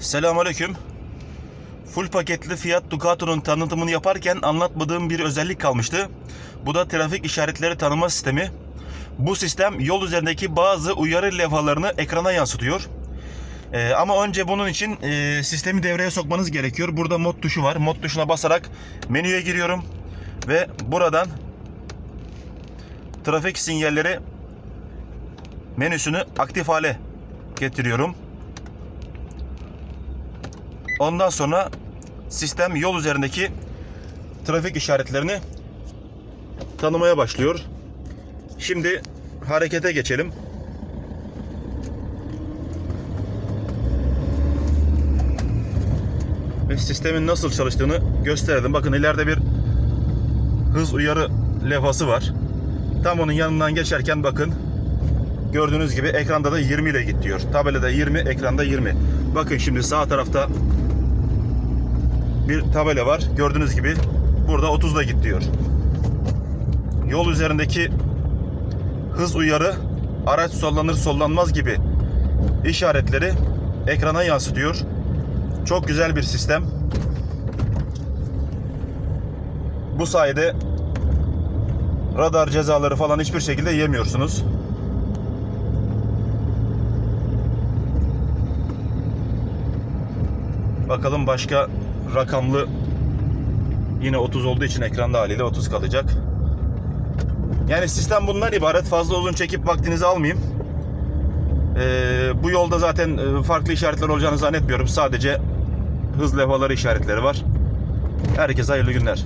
Selamünaleyküm. Full paketli Fiat Ducato'nun tanıtımını yaparken anlatmadığım bir özellik kalmıştı. Bu da trafik işaretleri tanıma sistemi. Bu sistem yol üzerindeki bazı uyarı levhalarını ekrana yansıtıyor. Ee, ama önce bunun için e, sistemi devreye sokmanız gerekiyor. Burada mod tuşu var. Mod tuşuna basarak menüye giriyorum ve buradan trafik sinyalleri menüsünü aktif hale getiriyorum. Ondan sonra sistem yol üzerindeki trafik işaretlerini tanımaya başlıyor. Şimdi harekete geçelim. Ve sistemin nasıl çalıştığını gösterelim. Bakın ileride bir hız uyarı levhası var. Tam onun yanından geçerken bakın gördüğünüz gibi ekranda da 20 ile git diyor. Tabelada 20, ekranda 20. Bakın şimdi sağ tarafta bir tabela var. Gördüğünüz gibi burada 30 ile git diyor. Yol üzerindeki hız uyarı, araç sollanır sollanmaz gibi işaretleri ekrana yansıtıyor. Çok güzel bir sistem. Bu sayede radar cezaları falan hiçbir şekilde yemiyorsunuz. Bakalım başka rakamlı yine 30 olduğu için ekranda haliyle 30 kalacak. Yani sistem bundan ibaret. Fazla uzun çekip vaktinizi almayayım. Ee, bu yolda zaten e, farklı işaretler olacağını zannetmiyorum. Sadece hız levhaları işaretleri var. Herkese hayırlı günler.